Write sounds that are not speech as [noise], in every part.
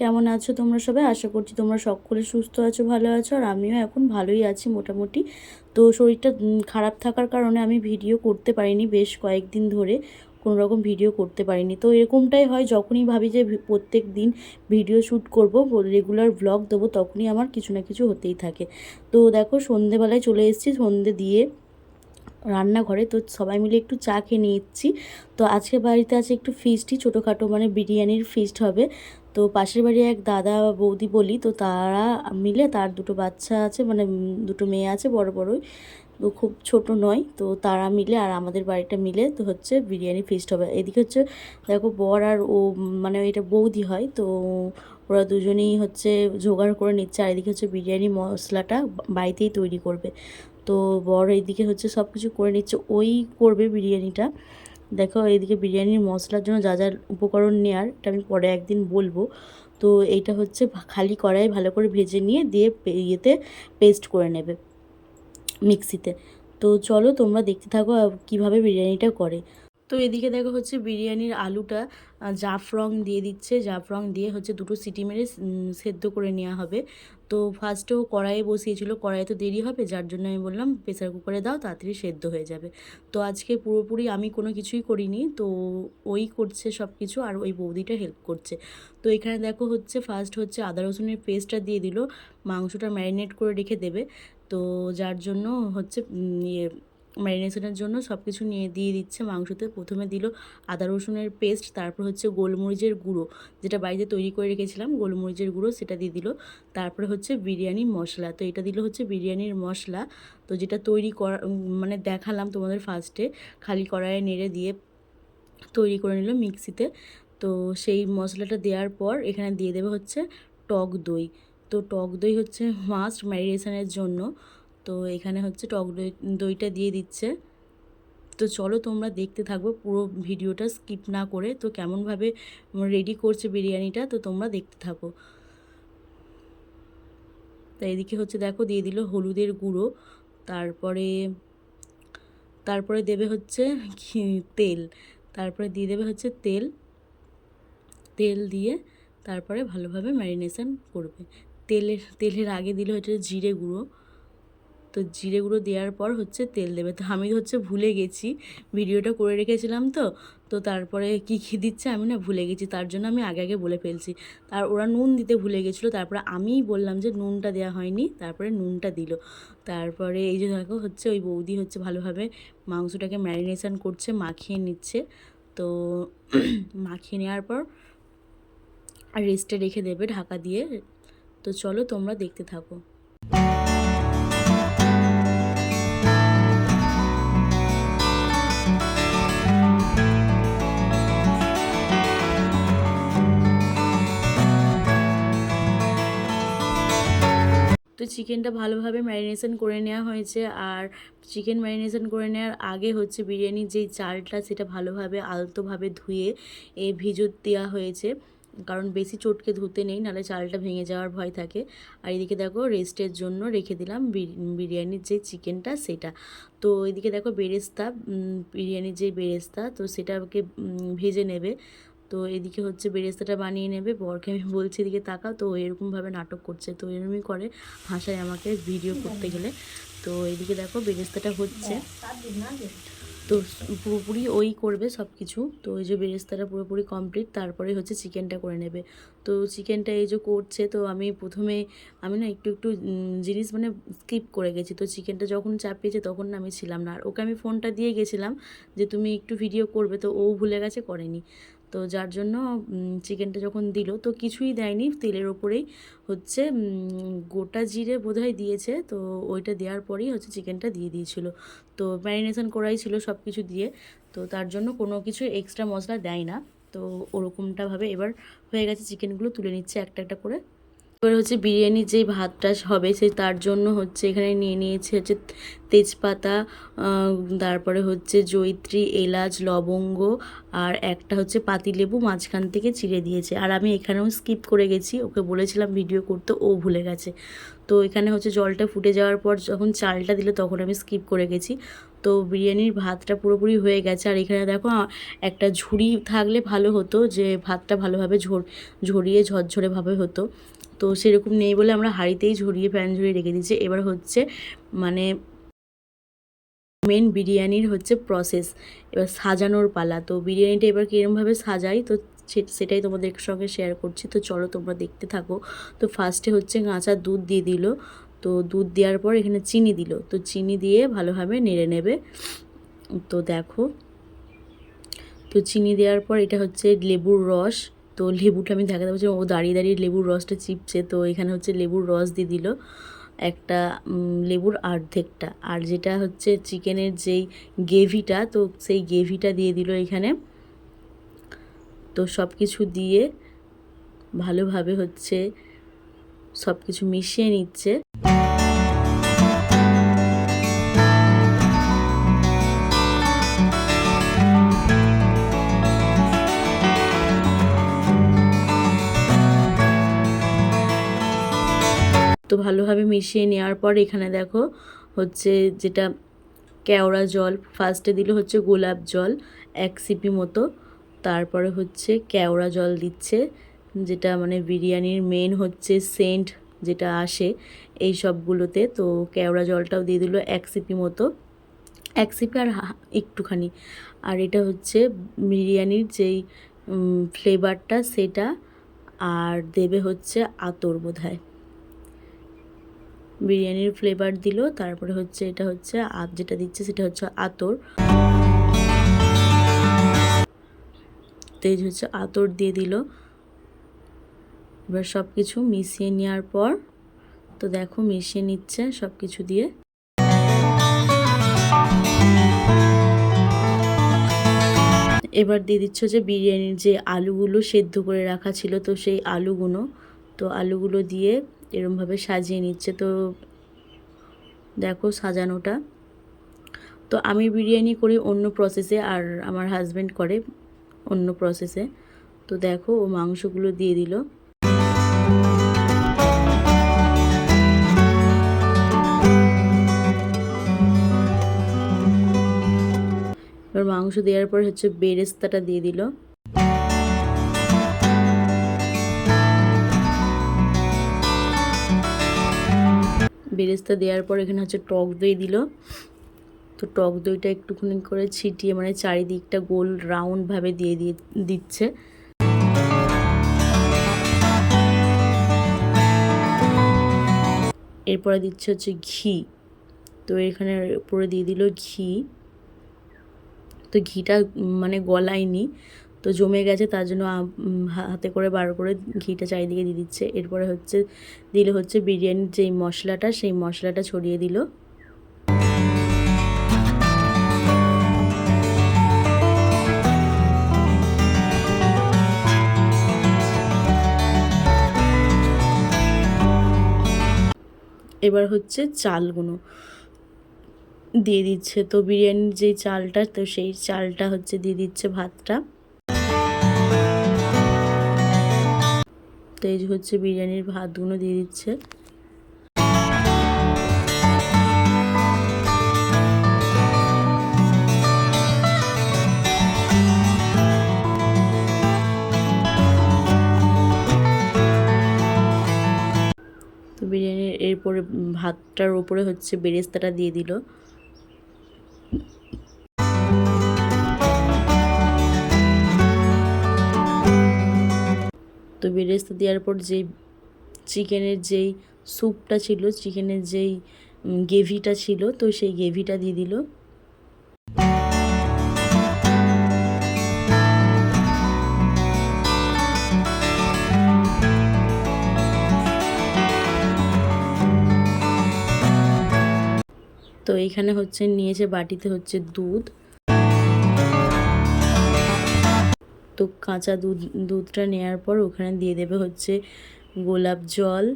কেমন আছো তোমরা সবাই? আশা করছি তোমরা সকলে সুস্থ আছো, ভালো আছো, আর আমিও এখন ভালোই আছি মোটামুটি। তো শরীরটা খারাপ থাকার কারণে আমি ভিডিও করতে পারিনি বেশ কয়েকদিন ধরে কোনো রকম ভিডিও করতে পারিনি। তো এরকমটাই হয় যখনই ভাবি যে প্রত্যেক দিন ভিডিও শ্যুট করব রেগুলার ব্লগ দেবো, তখনই আমার কিছু না কিছু হতেই থাকে। তো দেখো সন্ধেবেলায় চলে এসেছি সন্ধে দিয়ে রান্নাঘরে, তো সবাই মিলে একটু চা খেয়ে নিচ্ছি। তো আজকে বাড়িতে আছে একটু ফিস্টই ছোটোখাটো মানে বিরিয়ানির ফিস্ট হবে। তো পাশের বাড়ি এক দাদা বৌদি বলি, তো তারা মিলে তার দুটো বাচ্চা আছে মানে দুটো মেয়ে আছে, বড় বড়ই। তো খুব ছোট নয়, তো তারা মিলে আর আমাদের বাড়িটা মিলে তো হচ্ছে বিরিয়ানি ফিস্ট হবে। এদিকে হচ্ছে দেখো বর আর ও মানে এটা বৌদি হয়, তো ওরা দুজনেই হচ্ছে জোগাড় করে নিচ্ছে, আর এদিকে হচ্ছে বিরিয়ানি মশলাটা বাড়িতেই তৈরি করবে। তো বড় এইদিকে হচ্ছে সব কিছু করে নিচ্ছে, ওই করবে বিরিয়ানিটা। দেখো, এইদিকে বিরিয়ানির মশলার জন্য যা যা উপকরণ নেওয়ার এটা আমি পরে একদিন বলব। তো এইটা হচ্ছে খালি কড়াই ভালো করে ভেজে নিয়ে দিয়ে ইয়েতে পেস্ট করে নেবে মিক্সিতে তো। চলো তোমরা দেখতে থাকো কীভাবে বিরিয়ানিটা করে। তো এদিকে দেখো হচ্ছে বিরিয়ানির আলুটা জাফরং দিয়ে দিচ্ছে। জাফরং দিয়ে হচ্ছে দুটো সিটি মেরে সেদ্ধ করে নেওয়া হবে। তো ফার্স্টেও কড়াইয়ে বসিয়েছিল। কড়াইয়ে তো দেরি হবে, যার জন্য আমি বললাম প্রেসার কুকারে দাও, তাড়াতাড়ি সেদ্ধ হয়ে যাবে। তো আজকে পুরোপুরি আমি কোনো কিছুই করিনি। তো ওই করছে সব কিছু আর ওই বৌদিটা হেল্প করছে। তো এখানে দেখো হচ্ছে ফার্স্ট হচ্ছে আদা রসুনের পেস্টটা দিয়ে দিল। মাংসটা ম্যারিনেট করে রেখে দেবে। তো যার জন্য হচ্ছে ইয়ে ম্যারিনেশনের জন্য সব কিছু নিয়ে দিয়ে দিচ্ছে, মাংসতে প্রথমে দিল আদা রসুনের পেস্ট, তারপর হচ্ছে গোলমরিচের গুঁড়ো, যেটা বাড়িতে তৈরি করে রেখেছিলাম, গোলমরিচের গুঁড়ো সেটা দিয়ে দিল। তারপরে হচ্ছে বিরিয়ানি মশলা, তো এটা দিল হচ্ছে বিরিয়ানির মশলা, তো যেটা তৈরি করা মানে দেখালাম তোমাদের ফার্স্টে, খালি কড়াইয়ে নেড়ে দিয়ে তৈরি করে নিল মিক্সিতে, তো সেই মশলাটা দেওয়ার পর এখানে দিয়ে দেবে হচ্ছে টক দই, তো টক দই হচ্ছে মাস্ট ম্যারিনেশনের জন্য তো এখানে হচ্ছে টক দই, দইটা দিয়ে দিচ্ছে। তো চলো তোমরা দেখতে থাকব পুরো ভিডিওটা স্কিপ না করে। তো কেমনভাবে রেডি করছে বিরিয়ানিটা, তো তোমরা দেখতে থাকো। তো এদিকে হচ্ছে দেখো, দিয়ে দিল হলুদের গুঁড়ো। তারপরে তারপরে দেবে হচ্ছে তেল। তারপরে দিয়ে দেবে হচ্ছে তেল। তেল দিয়ে তারপরে ভালোভাবে ম্যারিনেশন করবে। তেলের তেলের আগে দিলে হচ্ছে জিরে গুঁড়ো। তো জিরে গুঁড়ো দেওয়ার পর হচ্ছে তেল দেবে। তো আমি হচ্ছে ভুলে গেছি, ভিডিওটা করে রেখেছিলাম তো তো তারপরে কী কী দিচ্ছে আমি না ভুলে গেছি, তার জন্য আমি আগে আগে বলে ফেলছি। আর ওরা নুন দিতে ভুলে গেছিল, তারপরে আমিই বললাম যে নুনটা দেওয়া হয়নি, তারপরে নুনটা দিল। তারপরে এই যে দেখো হচ্ছে ওই বৌদি হচ্ছে ভালোভাবে মাংসটাকে ম্যারিনেশন করছে, মাখিয়ে নিচ্ছে। তো [clears throat] মাখিয়ে নেওয়ার পর আর রেস্টে রেখে দেবে ঢাকা দিয়ে। তো চলো তোমরা দেখতে থাকো। চিকেনটা ভালোভাবে ম্যারিনেশন করে নেওয়া হয়েছে। আর চিকেন ম্যারিনেশন করে নেওয়ার আগে হচ্ছে বিরিয়ানির যেই চালটা সেটা ভালোভাবে আলতোভাবে ধুয়ে এ ভিজত দেওয়া হয়েছে। কারণ বেশি চটকে ধুতে নেই, নাহলে চালটা ভেঙে যাওয়ার ভয় থাকে। আর এদিকে দেখো রেস্টের জন্য রেখে দিলাম বিরি- বিরিয়ানির যে চিকেনটা সেটা। তো এদিকে দেখো বেরেস্তা বিরিয়ানির যে বেরেস্তা, তো সেটাকে ভেজে নেবে। তো এদিকে হচ্ছে বেরেস্তাটা বানিয়ে নেবে। বরকে আমি বলছি, এদিকে তাকাও। তো এরকমভাবে নাটক করছে। তো এরকমই করে ভাষায় আমাকে ভিডিও করতে গেলে। তো এদিকে দেখো বেরেস্তাটা হচ্ছে। তো পুরোপুরি ওই করবে সব কিছু তো এই যে বেরেস্তাটা পুরোপুরি কমপ্লিট, তারপরে হচ্ছে চিকেনটা করে নেবে। তো চিকেনটা এই যে করছে, তো আমি প্রথমে আমি না একটু একটু জিনিস মানে স্কিপ করে গেছি। তো চিকেনটা যখন চাপিয়েছে তখন আমি ছিলাম না। আর ওকে আমি ফোনটা দিয়ে গেছিলাম যে, তুমি একটু ভিডিও করবে। তো ও ভুলে গেছে করেনি। তো যার জন্য চিকেনটা যখন দিল, তো কিছুই দেয়নি। তেলের ওপরেই হচ্ছে গোটা জিরে বোধহয় দিয়েছে। তো ওইটা দেওয়ার পরেই হচ্ছে চিকেনটা দিয়ে দিয়েছিল। তো ম্যারিনেশন করাই ছিল সব কিছু দিয়ে। তো তার জন্য কোনো কিছু এক্সট্রা মশলা দেয় না তো ওরকমটাভাবে এবার হয়ে গেছে চিকেনগুলো তুলে নিচ্ছে একটা একটা করে। এবার হচ্ছে বিরিয়ানির যেই ভাতটা হবে সেই তার জন্য হচ্ছে এখানে নিয়ে নিয়েছে হচ্ছে তেজপাতা তারপরে হচ্ছে জয়িত্রী, এলাচ, লবঙ্গ আর একটা হচ্ছে পাতিলেবু মাঝখান থেকে চিড়ে দিয়েছে। আর আমি এখানেও স্কিপ করে গেছি, ওকে বলেছিলাম ভিডিও করতে, ও ভুলে গেছে। তো এখানে হচ্ছে জলটা ফুটে যাওয়ার পর যখন চালটা দিল তখন আমি স্কিপ করে গেছি। তো তো বিরিয়ানির ভাতটা পুরোপুরি হয়ে গেছে। আর এখানে দেখো একটা ঝুড়ি থাকলে ভালো হতো যে ভাতটা ভালোভাবে ঝর, ঝরিয়ে ঝরঝরেভাবে হতো। তো সেরকম নেই বলে আমরা হাঁড়িতেই ঝরিয়ে প্যান ঝরিয়ে রেখে দিয়েছি। এবার হচ্ছে মানে মেন বিরিয়ানির হচ্ছে প্রসেস এবার সাজানোর পালা। তো বিরিয়ানিটা এবার কীরমভাবে সাজাই? তো সেটাই তোমাদের সঙ্গে শেয়ার করছি। তো চলো তোমরা দেখতে থাকো। তো ফার্স্টে হচ্ছে কাঁচা দুধ দিয়ে দিল। তো দুধ দেওয়ার পর এখানে চিনি দিল। তো চিনি দিয়ে ভালোভাবে নেড়ে নেবে। তো দেখো। তো চিনি দেওয়ার পর এটা হচ্ছে লেবুর রস। তো লেবুটা আমি দেখাতে পারছি ও দাঁড়িয়ে দাঁড়িয়ে লেবুর রসটা চিপছে। তো এখানে হচ্ছে লেবুর রস দিয়ে দিল। একটা লেবুর অর্ধেকটা। আর যেটা হচ্ছে চিকেনের যেই গ্রেভিটা, তো সেই গ্রেভিটা দিয়ে দিল এখানে। তো সব কিছু দিয়ে ভালোভাবে হচ্ছে সব কিছু মিশিয়ে নিচ্ছে। তো ভালোভাবে মিশিয়ে নেওয়ার পর এখানে দেখো হচ্ছে যেটা কেওড়া জল ফার্স্টে দিল হচ্ছে গোলাপ জল, এক সিপি মতো। তারপরে হচ্ছে কেওড়া জল দিচ্ছে, যেটা মানে বিরিয়ানির মেন হচ্ছে সেন্ট যেটা আসে এই সবগুলোতে। তো কেওড়া জলটাও দিয়ে দিল এক সিপি মতো। এক সিপি আর একটুখানি। আর এটা হচ্ছে বিরিয়ানির যেই ফ্লেভারটা সেটা আর দেবে হচ্ছে আতর বোধহয়। বিরিয়ানির ফ্লেভার দিল, তারপরে হচ্ছে এটা হচ্ছে আর যেটা দিচ্ছে সেটা হচ্ছে আতর। তেজ হচ্ছে আতর দিয়ে দিল। এবার সব কিছু মিশিয়ে নেওয়ার পর, তো দেখো মিশিয়ে নিচ্ছে সব কিছু দিয়ে। এবার দিয়ে দিচ্ছ যে বিরিয়ানির যে আলুগুলো সেদ্ধ করে রাখা ছিল, তো সেই আলুগুলো, তো আলুগুলো দিয়ে এরমভাবে সাজিয়ে নিচ্ছে। তো দেখো সাজানোটা। তো আমি বিরিয়ানি করি অন্য প্রসেসে আর আমার হাজব্যান্ড করে অন্য প্রসেসে তো দেখো ও মাংসগুলো দিয়ে দিল। এবার মাংস দেওয়ার পর হচ্ছে বেরেস্তাটা দিয়ে দিল। বেরেস্তা দেওয়ার পর এখানে হচ্ছে টক দই দিল। তো টক দইটা একটুখানি করে ছিটিয়ে মানে চারিদিকটা গোল রাউন্ডভাবে দিয়ে দিয়ে দিচ্ছে। এরপরে দিচ্ছে হচ্ছে ঘি। তো এখানে উপরে দিয়ে দিল ঘি। তো ঘিটা মানে গলায়নি। তো জমে গেছে, তার জন্য হাতে করে বার করে ঘিটা চারিদিকে দিয়ে দিচ্ছে। এরপরে হচ্ছে, দিলে হচ্ছে বিরিয়ানির যেই মশলাটা, সেই মশলাটা ছড়িয়ে দিল। এবার হচ্ছে চালগুলো দিয়ে দিচ্ছে। তো বিরিয়ানির যেই চালটা, তো সেই চালটা হচ্ছে দিয়ে দিচ্ছে ভাতটা। তো এই হচ্ছে বিরিয়ানির ভাতগুলো দিয়ে দিচ্ছে। বিরিয়ানির এরপরে ভাতটার উপরে হচ্ছে বেরেস্তাটা দিয়ে দিল। তো বেরেস্তা দেওয়ার পর যেই চিকেনের যেই স্যুপটা ছিল চিকেনের যেই গ্রেভিটা ছিল, তো সেই গ্রেভিটা দিয়ে দিল। তো এইখানে হচ্ছে নিয়েছে বাটিতে হচ্ছে দুধ। তো কাঁচা দুধ, দুধটা নেওয়ার পর ওখানে দিয়ে দেবে হচ্ছে গোলাপ জল।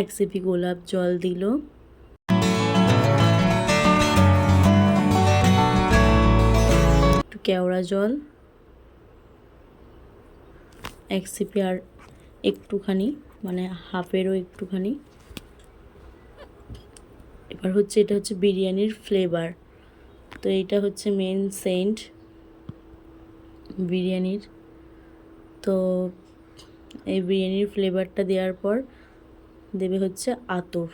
এক সিপি গোলাপ জল দিল। একটু কেওড়া জল। এক সিপি আর একটুখানি মানে হাফেরও একটুখানি। এবার হচ্ছে এটা হচ্ছে বিরিয়ানির ফ্লেভার তো এটা হচ্ছে মেন সেন্ট বিরিয়ানির। তো এই বিরিয়ানির ফ্লেভারটা দেওয়ার পর দেবে হচ্ছে আতর।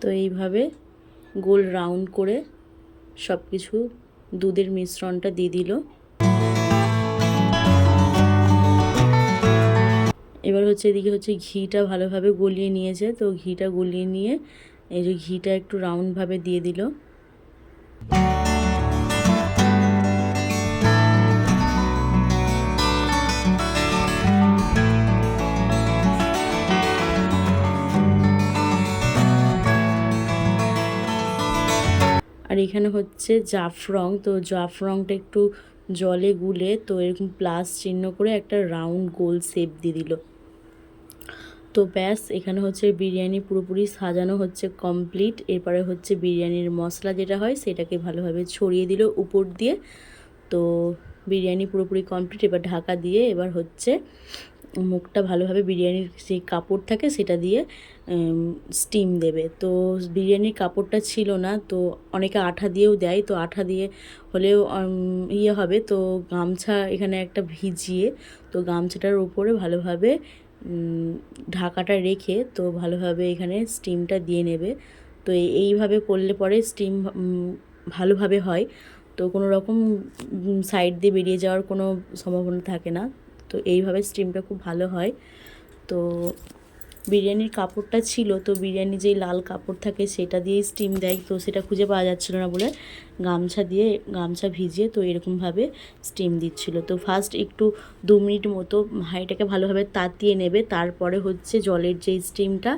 তো এইভাবে গোল রাউন্ড করে সব কিছু দুধের মিশ্রণটা দিয়ে দিল। এবার হচ্ছে এদিকে হচ্ছে ঘিটা ভালোভাবে গলিয়ে নিয়েছে, তো ঘিটা গলিয়ে নিয়ে এই যে ঘিটা একটু রাউন্ডভাবে দিয়ে দিল। আর এখানে হচ্ছে জাফরং, তো জাফরংটা একটু জলে গুলে তো এরকম প্লাস চিহ্ন করে একটা রাউন্ড গোল শেপ দিয়ে দিল। তো ব্যাস, এখানে হচ্ছে বিরিয়ানি পুরোপুরি সাজানো হচ্ছে কমপ্লিট এরপরে হচ্ছে বিরিয়ানির মশলা যেটা হয়, সেটাকে ভালোভাবে ছড়িয়ে দিল উপর দিয়ে। তো বিরিয়ানি পুরোপুরি কমপ্লিট এবার ঢাকা দিয়ে এবার হচ্ছে মুখটা ভালোভাবে বিরিয়ানির যে কাপড় থাকে, সেটা দিয়ে স্টিম দেবে। তো বিরিয়ানির কাপড়টা ছিল না, তো অনেকে আঠা দিয়েও দেয়। তো আঠা দিয়ে হলেও ইয়ে হবে। তো গামছা এখানে একটা ভিজিয়ে, তো গামছাটার উপরে ভালোভাবে ঢাকাটা রেখে তো ভালোভাবে এখানে স্টিমটা দিয়ে নেবে। তো এইভাবে করলে পরে স্টিম ভালোভাবে হয়। তো কোনো রকম সাইড দিয়ে বেরিয়ে যাওয়ার কোনো সম্ভাবনা থাকে না। তো এইভাবে স্টিমটা খুব ভালো হয়। তো বিরিয়ানির কাপড়টা ছিল, তো বিরিয়ানি যেই লাল কাপড় থাকে সেটা দিয়েই স্টিম দেয়, তো সেটা খুঁজে পাওয়া যাচ্ছিল না বলে গামছা দিয়ে, গামছা ভিজিয়ে তো এরকমভাবে স্টিম দিচ্ছিল। তো ফার্স্ট একটু দু মিনিট মতো হাঁড়িটাকে ভালোভাবে তাতিয়ে নেবে, তারপরে হচ্ছে জলের যেই স্টিমটা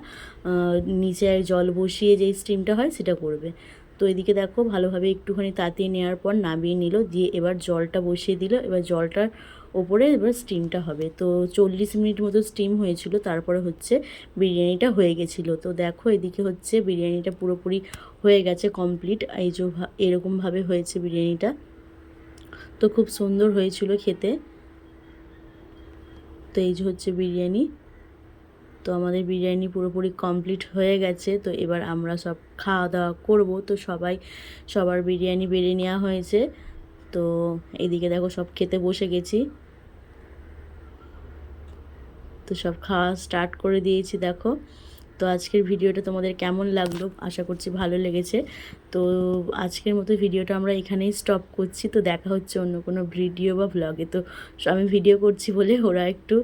নিচে জল বসিয়ে যেই স্টিমটা হয় সেটা করবে। তো এদিকে দেখো ভালোভাবে একটুখানি তাতিয়ে নেওয়ার পর নামিয়ে নিল, দিয়ে এবার জলটা বসিয়ে দিল, এবার জলটার ওপরে এবার স্টিমটা হবে। তো চল্লিশ মিনিট মতো স্টিম হয়েছিল, তারপরে হচ্ছে বিরিয়ানিটা হয়ে গেছিল। তো দেখো এদিকে হচ্ছে বিরিয়ানিটা পুরোপুরি হয়ে গেছে কমপ্লিট এই যে এরকমভাবে হয়েছে বিরিয়ানিটা। তো খুব সুন্দর হয়েছিল খেতে। তো এই যে হচ্ছে বিরিয়ানি। তো আমাদের বিরিয়ানি পুরোপুরি কমপ্লিট হয়ে গেছে। তো এবার আমরা সব খাওয়া দাওয়া করব। তো সবাই, সবার বিরিয়ানি বেড়ে নেওয়া হয়েছে। তো এদিকে দেখো সব খেতে বসে গেছি। তো সব খাওয়া স্টার্ট করে দিয়েছি, দেখো। তো আজকের ভিডিওটা তোমাদের কেমন লাগল? আশা করছি ভালো লেগেছে। তো আজকের মতো ভিডিওটা আমরা এখানেই স্টপ করছি। তো দেখা হচ্ছে অন্য কোনো ভিডিও বা ব্লগে তো আমি ভিডিও করছি বলে ওরা একটু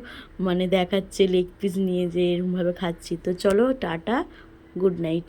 মানে দেখাচ্ছে লেগ পিস নিয়ে যে এরকমভাবে খাচ্ছি। তো চলো, টাটা গুড নাইট